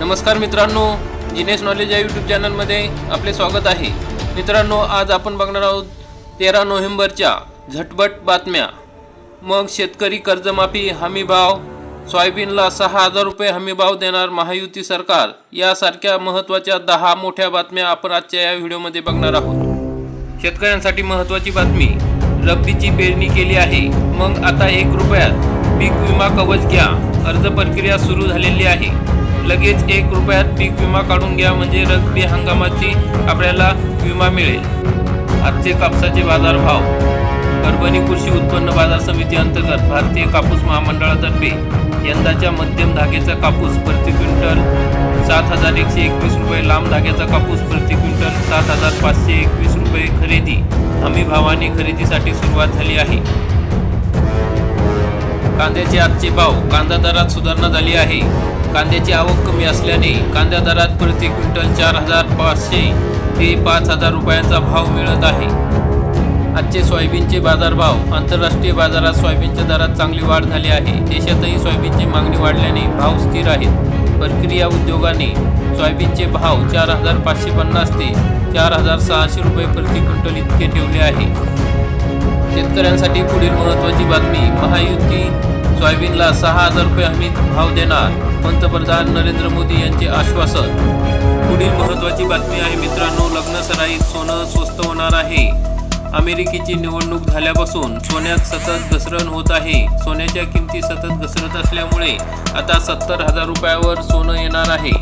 नमस्कार मित्रांनो जिनेस नॉलेज या यूट्यूब चॅनलमध्ये आपले स्वागत आहे. मित्रांनो आज आपण बघणार आहोत तेरा नोव्हेंबरच्या झटपट बातम्या. मग शेतकरी कर्जमाफी हमीभाव सोयाबीनला सहा हजार रुपये हमीभाव देणार महायुती सरकार यासारख्या महत्त्वाच्या दहा मोठ्या बातम्या आपण आजच्या या व्हिडिओमध्ये बघणार आहोत. शेतकऱ्यांसाठी महत्त्वाची बातमी रब्बीची पेरणी केली आहे. मग आता एक रुपयात पीक विमा कवच घ्या. अर्ज प्रक्रिया सुरू झालेली आहे. लगेच एक रुपयात पीक विमा काढून घ्या म्हणजे रब्बी हंगामाची आपल्याला विमा मिळेल. आजचे कापसाचे बाजारभाव. परभणी कृषी उत्पन्न बाजार समिती अंतर्गत भारतीय कापूस महामंडळातर्फे यंदाच्या मध्यम धाग्याचा कापूस प्रति क्विंटल सात हजार एकशे एकवीस रुपये लांब धाग्याचा कापूस प्रति क्विंटल सात हजार पाचशे एकवीस रुपये खरेदी. हमी भावाने खरेदीसाठी सुरुवात झाली आहे. कांद्याचे आजचे भाव कांदा दरात सुधारणा झाली आहे. कांद्याची आवक कमी असल्याने कांद्या दरात प्रति क्विंटल चार हजार पाचशे ते पाच हजार रुपयांचा भाव मिळत आहे. आजचे सोयाबीनचे बाजारभाव आंतरराष्ट्रीय बाजारात सोयाबीनच्या दरात चांगली वाढ झाली आहे. देशातही सोयाबीनची मागणी वाढल्याने भाव स्थिर आहेत. प्रक्रिया उद्योगाने सोयाबीनचे भाव चार हजार पाचशे पन्नास ते चार हजार सहाशे रुपये प्रति क्विंटल इतके ठेवले आहे. शेतकऱ्यांसाठी पुढील महत्त्वाची बातमी महायुती सोयाबीनला सहा हजार रुपये हमी भाव देणार पंतप्रधान नरेंद्र मोदी यांचे आश्वासन. पुढील महत्त्वाची बातमी आहे मित्रांनो लग्न सराईत सोनं स्वस्त होणार आहे. अमेरिकेची निवडणूक झाल्यापासून सोन्यात सतत घसरण होत आहे. सोन्याच्या किमती सतत घसरत असल्यामुळे आता सत्तर हजार रुपयावर सोनं येणार आहे.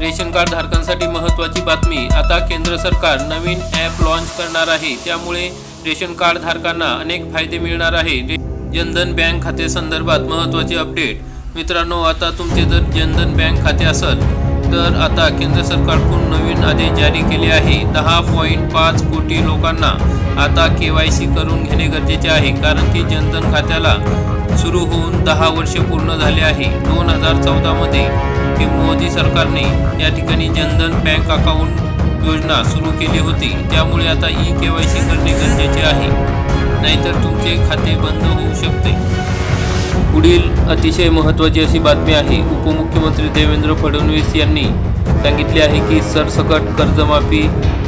रेशन कार्ड धारकांसाठी महत्त्वाची बातमी आता केंद्र सरकार नवीन ॲप लॉन्च करणार आहे. त्यामुळे रेशन कार्ड धारकांना अनेक फायदे मिळणार आहे. रे- जनधन बँक खाते संदर्भात महत्त्वाचे अपडेट. मित्रांनो आता तुमचे जर जनधन बँक खाते असेल तर आता केंद्र सरकारकडून नवीन आदेश जारी केले आहे. दहा पॉईंट पाच कोटी लोकांना आता के वाय सी करून घेणे गरजेचे आहे कारण की जनधन खात्याला सुरू होऊन दहा वर्ष पूर्ण झाले आहे. दोन हजार चौदामध्ये की मोदी सरकारने या ठिकाणी जनधन बँक अकाउंट योजना सुरू केली होती. त्यामुळे आता ई के वाय सी करणे गरजेचे आहे. नाहीतर तुमचे खाते बंद होऊ शकते. पुढील अतिशय महत्त्वाची अशी बातमी आहे उपमुख्यमंत्री देवेंद्र फडणवीस यांनी सांगितले आहे की सरसकट कर्जमाफी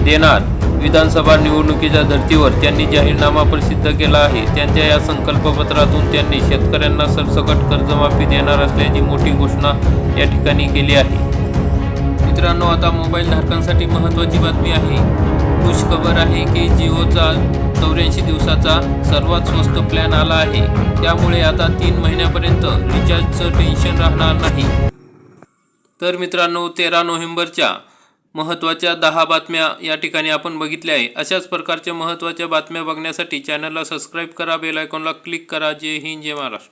देणार विधानसभा निवडणुकीच्या धर्तीवर त्यांनी जाहीरनामा प्रसिद्ध केला आहे. त्यांच्या या संकल्पपत्रातून त्यांनी शेतकऱ्यांना सरसकट कर्जमाफी देणार असल्याची मोठी घोषणा या ठिकाणी केली आहे. मित्रांनो आता मोबाईल धारकांसाठी महत्त्वाची बातमी आहे. खुश खबर आहे की जिओचा चौऱ्याऐंशी दिवसाचा सर्वात स्वस्त प्लॅन आला आहे. त्यामुळे आता तीन महिन्यापर्यंत रिचार्जचं टेन्शन राहणार नाही. तर मित्रांनो तेरा नोव्हेंबरच्या महत्त्वाच्या दहा बातम्या या ठिकाणी आपण बघितल्या आहे. अशाच प्रकारच्या महत्त्वाच्या बातम्या बघण्यासाठी चॅनलला सबस्क्राईब करा बेल आयकॉनला क्लिक करा. जय हिंद जय महाराष्ट्र.